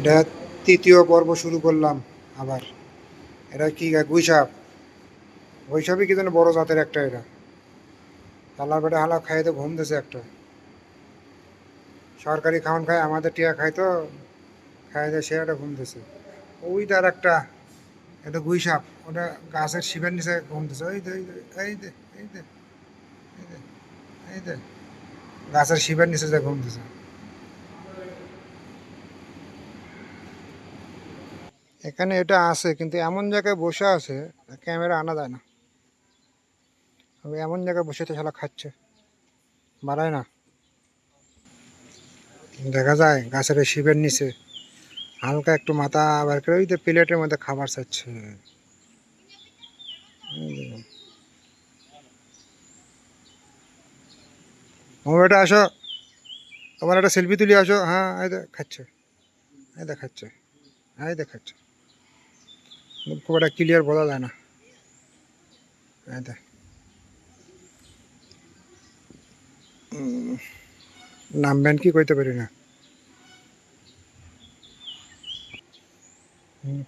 এটা তৃতীয় পর্ব শুরু করলাম আবার। এটা কি গুইসাপ? গুইসাপই কি যেন বড় জাতের একটা এটা তালার বেটা হালা খাইয়ে তো, ঘুম একটা। সরকারি খাওয়ান খায়, আমাদের টিয়া খায় তো খাইয়ে দেয় সে একটা ঘুম ওই তার একটা, এটা গুইসাপ, ওটা গাছের শিবের নিচে ঘুম ওই দে, এই দে এই দে এই দে এই দে, গাছের শিবের নিচে যে ঘুম দিছে। এখানে এটা আছে, কিন্তু এমন জায়গায় বসে আছে, ক্যামেরা আনা যায় না। এমন জায়গায় বসে তো শালা খাচ্ছে। বাড়ায় না। দেখা যায় গাছের শিবের নিচে, হালকা একটু মাথা আবার করে ওই যে প্লেটের মধ্যে খাবার চাচ্ছে মোবাইলটা আসো। তোমার একটা সেলফি তুলি আসো। হ্যাঁ এই দেখ, খাচ্ছে। এই দেখ, খাচ্ছে। এই দেখ, খাচ্ছে। খুব একটা ক্লিয়ার বলা যায় না। দেখ। নামবেন কি কইতে পারি না।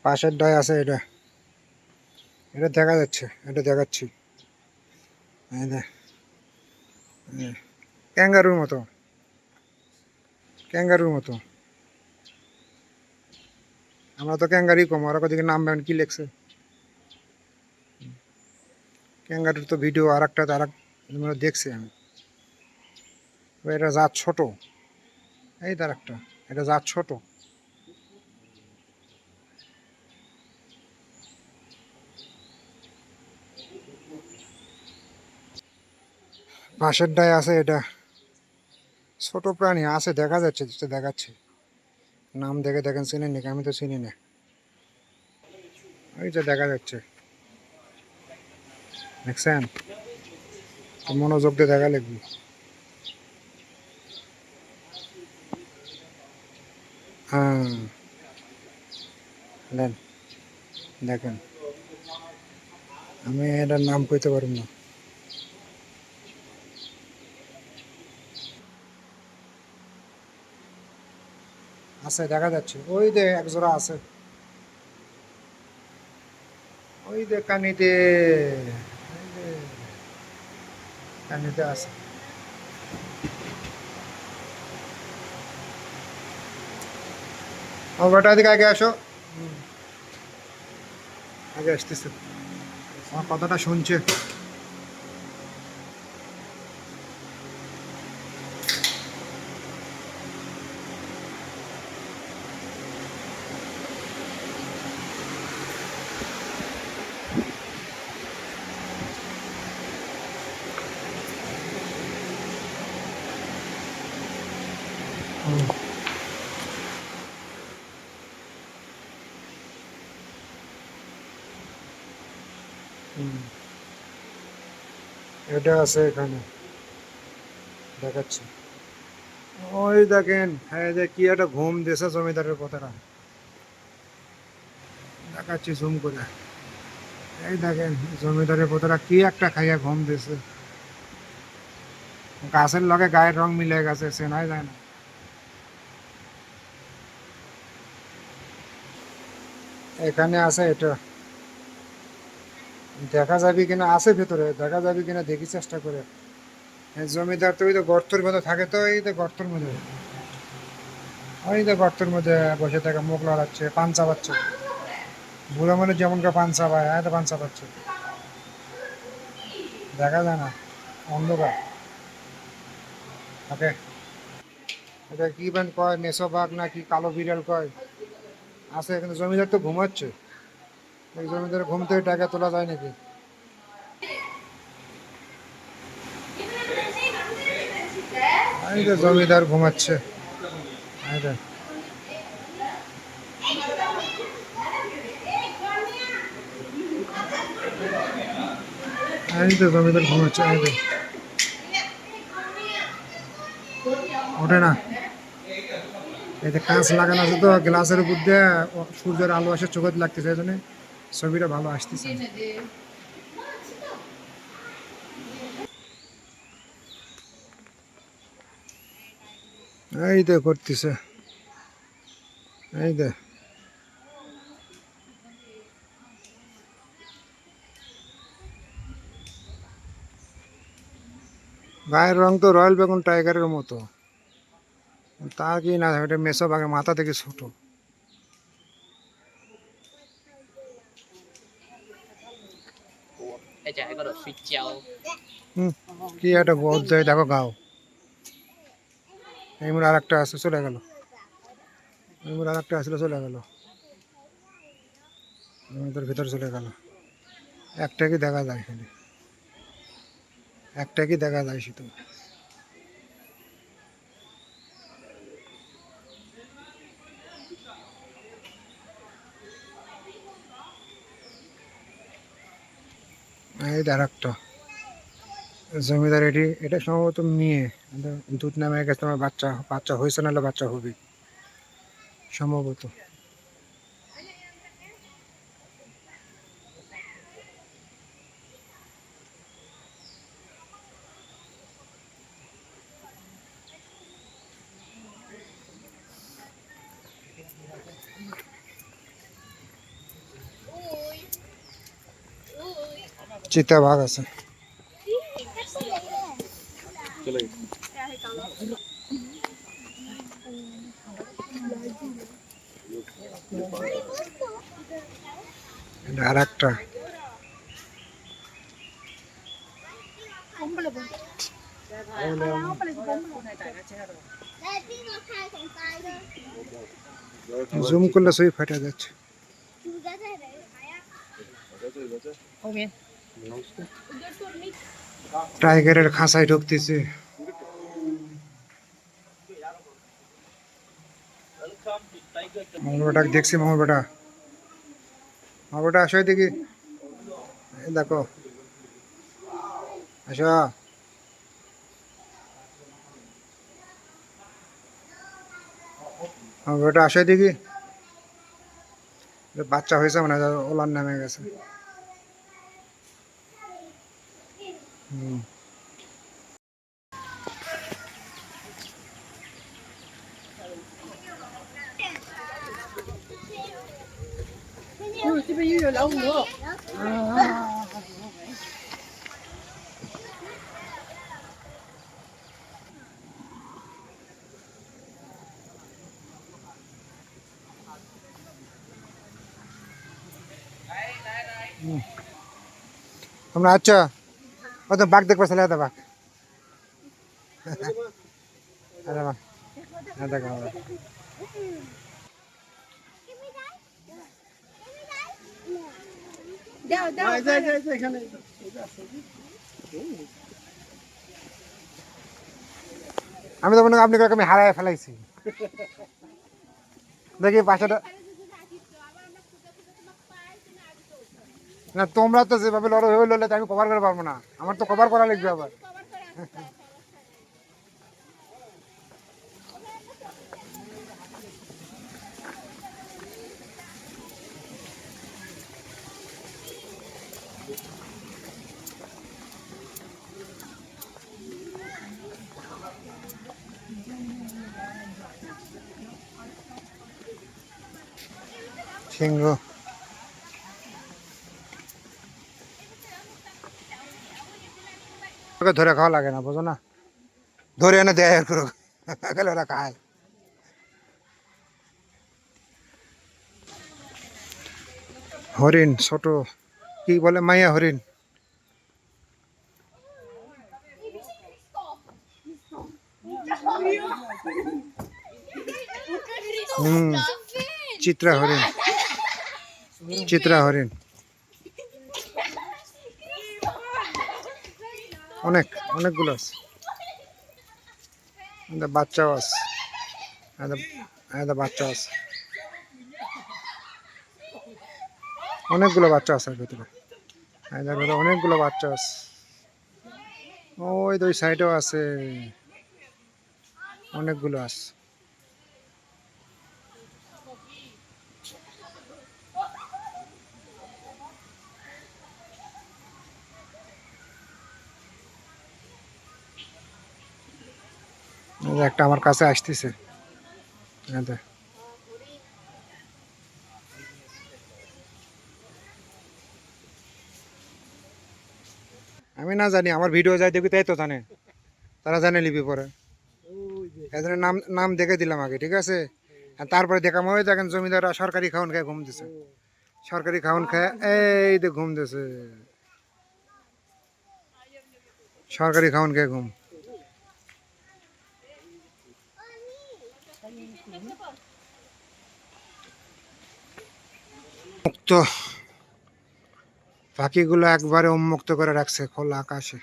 পাশের ডায় আছে এটা। এটা দেখা যাচ্ছে, এটা দেখাচ্ছি। ক্যাঙ্গারুর মতো। ক্যাঙ্গারুর মতো। আমরা তো ক্যাঙ্গারি কম, ওরা কদিকে নাম কি লেখছে। ক্যাঙ্গারুর তো ভিডিও আর একটা আর দেখছি আমি। এটা জাত ছোট। এই তার একটা এটা জাত ছোট। পাশেরটায় আছে এটা। ছোট প্রাণী আছে, দেখা যাচ্ছে, দেখাচ্ছে। নাম দেখে দেখেন চিনি নাকি? আমি তো চিনি না। ওই যে দেখা যাচ্ছে। দেখছেন? মনোযোগ দিয়ে দেখা লাগবে। হ্যাঁ। দেখেন। আমি এটার নাম কইতে পারব না। আছে, দেখা যাচ্ছে। ওই দে এক জোড়া আছে। ওই দে কানিতে কানিতে আছে। ও, বেটা, এদিকে আগে আসো। আগে আসতেছে। আমার কথাটা শুনছে। এটা আছে এখানে। দেখাচ্ছি। ওই দেখেন হ্যাঁ যে কি একটা ঘুম দিয়েছে জমিদারের কথাটা। দেখাচ্ছি জুম করে। এই দেখেন, জমিদারের কথাটা কি একটা খাইয়া ঘুম দিয়েছে গাছের লগে গায়ের রং মিলে গেছে, চেনাই যায় না। এখানে আছে এটা। দেখা যাবে কিনা আছে ভেতরে, দেখা যাবে কিনা দেখি চেষ্টা করে। জমিদার তো ওই তো গর্তর মধ্যে থাকে তো, এই তো গর্তর মধ্যে। ওই তো গর্তর মধ্যে বসে থাকে, মুখ লড়াচ্ছে, পান চাপাচ্ছে। বুড়ো মানুষ যেমন করে পান চাপায় হ্যাঁ তো পান চাপাচ্ছে। দেখা যায় না, অন্ধকার। ওকে। এটা কি ব্যান্ড কয় মেসো বাঘ না কি কালো বিড়াল কয়? আছে, কিন্তু জমিদার তো ঘুমাচ্ছে। এই জমিদার ঘুম থেকে টাকা তোলা যায় নাকি? জমিদার ঘুমাচ্ছে। জমিদার ঘুমাচ্ছে ওঠে না। যে কাঁচ লাগানো আছে তো, গ্লাসের উপর দিয়ে সূর্যের আলো আসে, চোখে লাগতেছে, এই জন্য। ছবিটা ভালো আসতেছে এই তো করতেছে। এই দে। গায়ের রং তো রয়্যাল বেগুন টাইগারের মতো। তা কি না, এটা মেসো বাঘের মাথা থেকে ছোট। কি একটা অধ্যায় দেখো গাও। এই মনে আর একটা আছে, চলে গেল। এই মনে আর একটা আসলে চলে গেল। আমাদের ভিতরে চলে গেল। একটা কি দেখা যায় খালি? একটা কি দেখা যায় শুধু এই দেখ একটা জমিদার এটি, এটা সম্ভবত নিয়ে দুধ নামে গেছে তোমার বাচ্চা বাচ্চা হয়েছে নাহলে বাচ্চা হবে? সম্ভবত। চিতা ভাগ আছে এটা আর একটা জুম করলে সই ফাটা যাচ্ছে Không biết টাইগারের খাঁচায় ঢুকতেছে। মামুর বেটা দেখছি, মামুর বেটা। মামুর বেটা, আসো দেখি দেখো। আসো। মামুর বেটা, আসো দেখি বাচ্চা হয়েছে মানে ওলার নামে গেছে। ừ, Ui, cái bây giờ là ông nữa. À. Hôm nay chưa? ও তো বাঘ দেখবা ছেলে বাঘ। বাঘ হ্যাঁ। আমি তো মনে হয় আপনি আমি হারায় ফেলাইছি দেখি পাশাটা না, তোমরা তো যেভাবে লড়ো হয়ে লড়লে আমি কভার করে পারব না। আমার তো কভার করা লাগবে আবার। সিংহ। ওকে ধরে খাওয়া লাগে না বোঝো না? ধরে এনে দেয় আর গেলে ওরা খায়। হরিণ ছোট কি বলে মাইয়া হরিণ? হুম চিত্রা হরিণ। চিত্রা হরিণ। অনেক, অনেকগুলো আছে। বাচ্চাও আছে। বাচ্চা আছে। অনেকগুলো বাচ্চা আছে ভেতরে। ভিতরে অনেকগুলো বাচ্চা আছে। ওই দুই সাইডেও আছে। অনেকগুলো আছে। একটা আমার কাছে আসতেছে। আমি না জানি, আমার ভিডিও যাই দেখি তাই তো জানে। তারা জানে লিপি পরে। এখানে নাম নাম দেখে দিলাম আগে, ঠিক আছে? তারপরে দেখা মনে দেখেন জমিদাররা সরকারি খাওয়ান খায় ঘুম দিছে। সরকারি খাওয়ান খায় এই দেখ ঘুম দিছে। সরকারি খাওয়ান খায় ঘুম। মুক্ত পাখিগুলো একবারে উন্মুক্ত করে রাখছে খোলা আকাশে।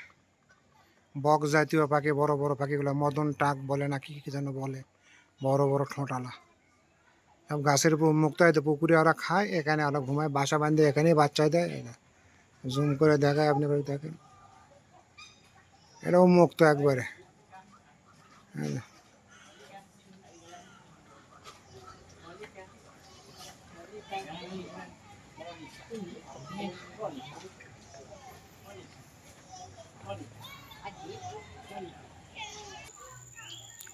বক জাতীয় পাখি, বড় বড় পাখিগুলো, মদন টাক বলে না, কি যেন বলে, বড় বড় ঠোঁটালা। সব গাছের উপর উন্মুক্ত হয়, তো পুকুরে ওরা খায়, এখানে ওরা ঘুমায়, বাসা বাঁধে, এখানেই বাচ্চায় দেয় জুম করে দেখায়, আপনি দেখেন। এটা উন্মুক্ত একবারে, এই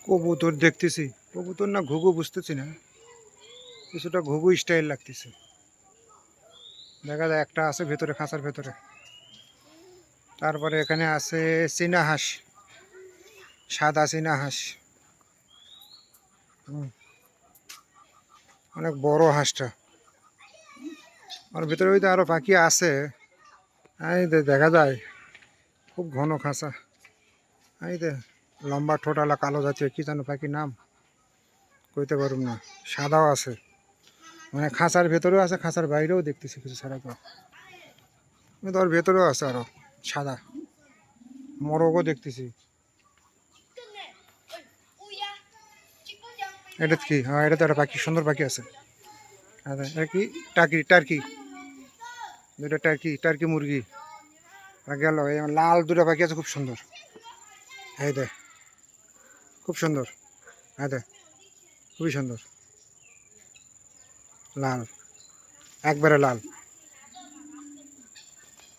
কবুতর দেখতেছি। কবুতর না ঘুঘু বুঝতেছি না। কিছুটা ঘুঘু স্টাইল লাগতেছে। দেখা যায় একটা আছে ভেতরে, খাঁচার ভেতরে। তারপরে এখানে আছে চীনা হাঁস। সাদা চীনা হাঁস। অনেক বড় হাঁসটা। আর ভেতরে তো আরও পাখি আছে। এই দেখা যায়, খুব ঘন খাঁচা। এই যে লম্বা ঠোঁটালা কালো জাতীয়, কি জানো পাখির নাম? কইতে পারুম না। সাদাও আছে। মানে খাঁচার ভেতরেও আছে, খাঁচার বাইরেও দেখতেছি কিছু ছাড়া তো ওর ভেতরেও আছে আরও সাদা। মোরগও দেখতেছি। এটা কি? হ্যাঁ এটা তো একটা পাখি, সুন্দর পাখি আছে। এটা কি? Turkey turkey. দুটো টার্কি টার্কি মুরগি। গেল লাল দুটো পাখি আছে, খুব সুন্দর। এই দে খুব সুন্দর। হ্যাঁ দে খুবই সুন্দর। লাল, একবারে লাল।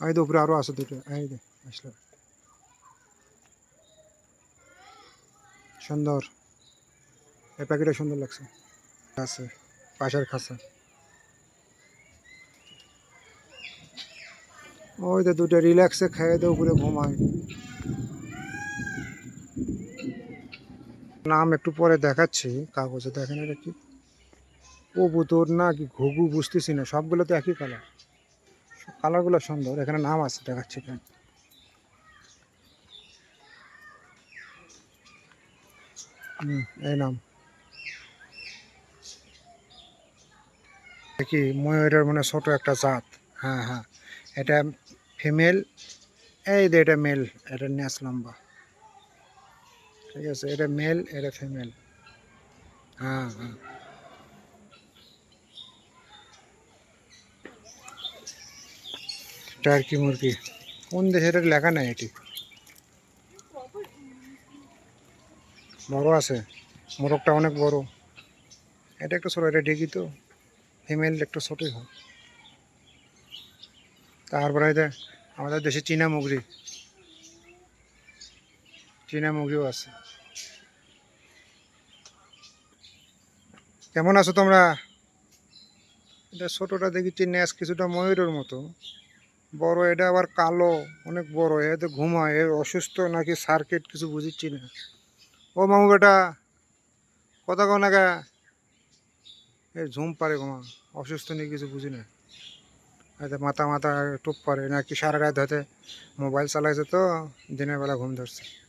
এই তো উপরে আরও আছে দুটো, এই দে আসলো। সুন্দর। এই প্যাকেটটা সুন্দর লাগছে। আছে, পাশের খাসা। ওই তো দুটো রিল্যাক্সে খেয়ে দিয়ে উপরে ঘুমায়। নাম একটু পরে দেখাচ্ছি, কাগজে দেখেন এটা কি। কবুতর না কি ঘুঘু বুঝতেছি না, সবগুলো তো একই কালার কালারগুলো সুন্দর, এখানে নাম আছে, দেখাচ্ছি এখানে। এই নাম। কি ময়ূরের মানে ছোট একটা জাত? হ্যাঁ হ্যাঁ। এটা ফিমেল এই যে এটা মেল এটা ন্যাস লম্বা। ঠিক আছে, এটা মেল এটা ফিমেল হ্যাঁ হ্যাঁ। টার্কি মুরগি। কোন দেশের এটা লেখা নাই এটি? বড় আছে। মোরগটা অনেক বড়। এটা একটু ছোট, এটা ডেকি তো। ফিমেল একটু ছোটই হয়। তারপরে এটা আমাদের দেশে চীনা মুগরি চীনা আছে। কেমন আছো তোমরা? এটা ছোটটা দেখেছি ন্যাস কিছুটা ময়ূরের মতো। বড়, এটা আবার কালো, অনেক বড়, এতে ঘুমায়, এ অসুস্থ নাকি সার্কিট কিছু বুঝিচ্ছি না। ও মামু বেটা, কথা কো না গা। এ ঝুম পারে ঘুমা অসুস্থ নেই কিছু বুঝি না। হয়তো মাথা মাথা টুপ পারে, নাকি সারা রাত হয়তো মোবাইল চালাইছে তো, দিনের বেলা ঘুম ধরছে।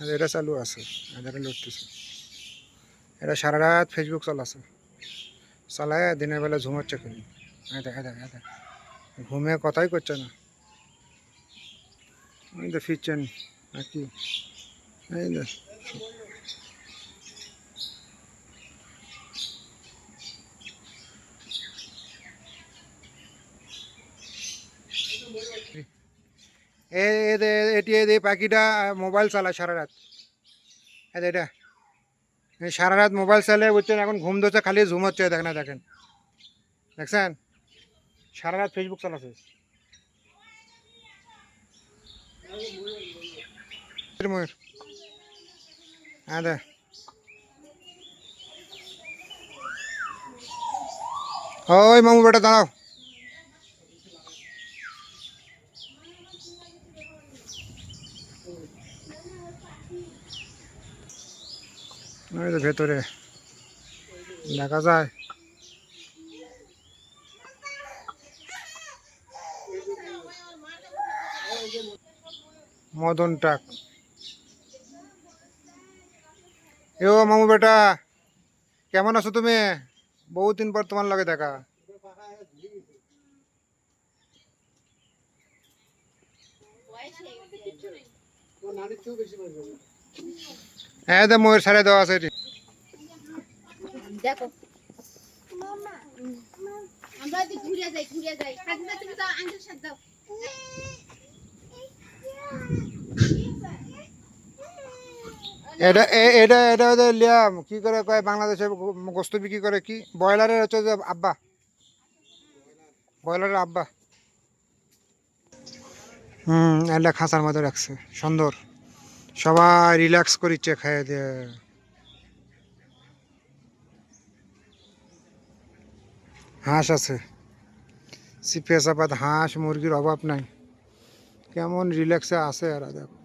আর এটা চালু আছে আর লড়তেছে এটা সারা রাত ফেসবুক চালাছে। চালায় দিনের বেলা ঝুমাচ্ছে খালি হ্যাঁ দেখা দেখা দেখা। ঘুমে কথাই করছে না। এই তো ফিরছেন, নাকি? এই এটি এই পাখিটা মোবাইল চালায় সারা রাত এটা। সারা রাত মোবাইল চালিয়ে বুঝছেন, এখন ঘুম ধরছে, খালি ঝুম হচ্ছে, দেখেন না দেখেন। দেখছেন? সারা রাত ফেসবুক চালাচ্ছে। ময়ূর হ্যাঁ দে ওই মামু বেটা, দাঁড়াও। ভেতরে। দেখা যায়। মদন টাক এ ও মামু বেটা, কেমন আছো তুমি? বহুত দিন পর তোমার লগে দেখা। হ্যাঁ দে ময়ূর ছাড়ে দেওয়া আছে। দেখো। আমরা যদি ঘুরে যাই ঘুরে যাই। কাকিমা তুমি তো আঙ্কেল সাথে দাও এটা এ- এটা এটা হচ্ছে লিয়াম কি করে কয় বাংলাদেশে গোস্ত বিক্রি করে? কি? ব্রয়লারের হচ্ছে যে আব্বা। ব্রয়লারের আব্বা। হুম এটা খাঁচার মধ্যে রাখছে। সুন্দর। সবাই রিল্যাক্স করিচ্ছে খাইয়ে দিয়ে। হাঁস আছে। চাপাত হাঁস মুরগির অভাব নাই। কেমন রিল্যাক্সে আছে আর দেখো।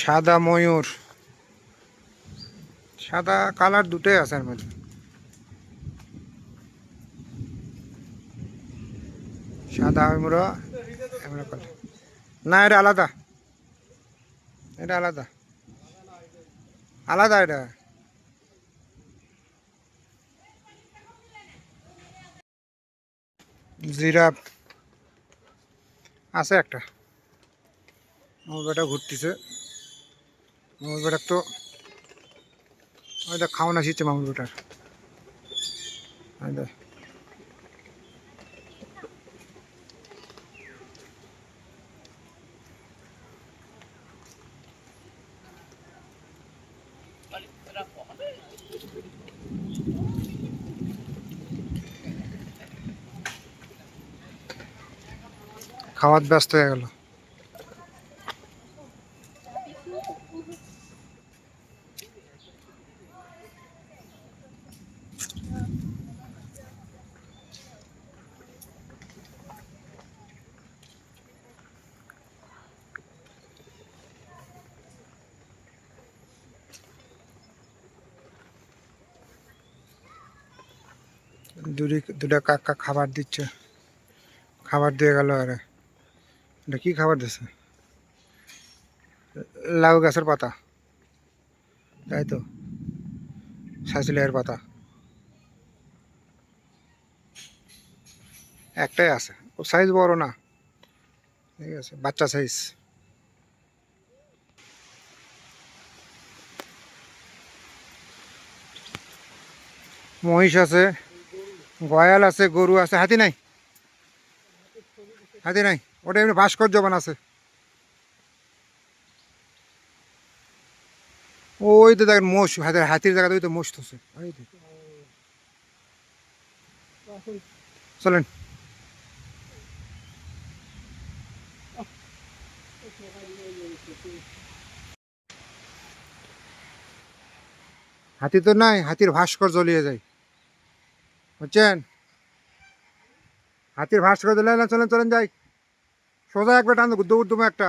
সাদা ময়ূর। সাদা কালার দুটোই আছে এর মধ্যে। সাদা ময়ূর এমন না, এটা আলাদা। এটা আলাদা। আলাদা এটা। জিরাফ আছে একটা। আমার বেটা ঘুরতেছে। আমার বেটার তো খাওয়ানো শিখছে মামুর বেটার। খাওয়ার ব্যস্ত হয়ে গেল। দুটি দুটা কাকা খাবার দিচ্ছে। খাবার দিয়ে গেল আরে। এটা কী খাবার দিচ্ছে লাউ গাছের পাতা। তাই তো? সাইকেলের পাতা। একটাই আছে। ও সাইজ বড় না। ঠিক আছে, বাচ্চা সাইজ মহিষ আছে। গয়াল আছে, গরু আছে, হাতি নাই? হাতি নাই? ওটা এমনি ভাস্কর্য বানাছে। ওই তো দেখেন মোষ, হাতের হাতির জায়গাতে ওই তো মোষ থসে। চলেন। হাতি তো নাই, হাতির ভাস্কর জ্বলিয়ে যায়। বুঝছেন? হাতির ভাস করে দিলে না, চলেন চলেন যাই। সোজা একবার টান দৌড় দেবো একটা।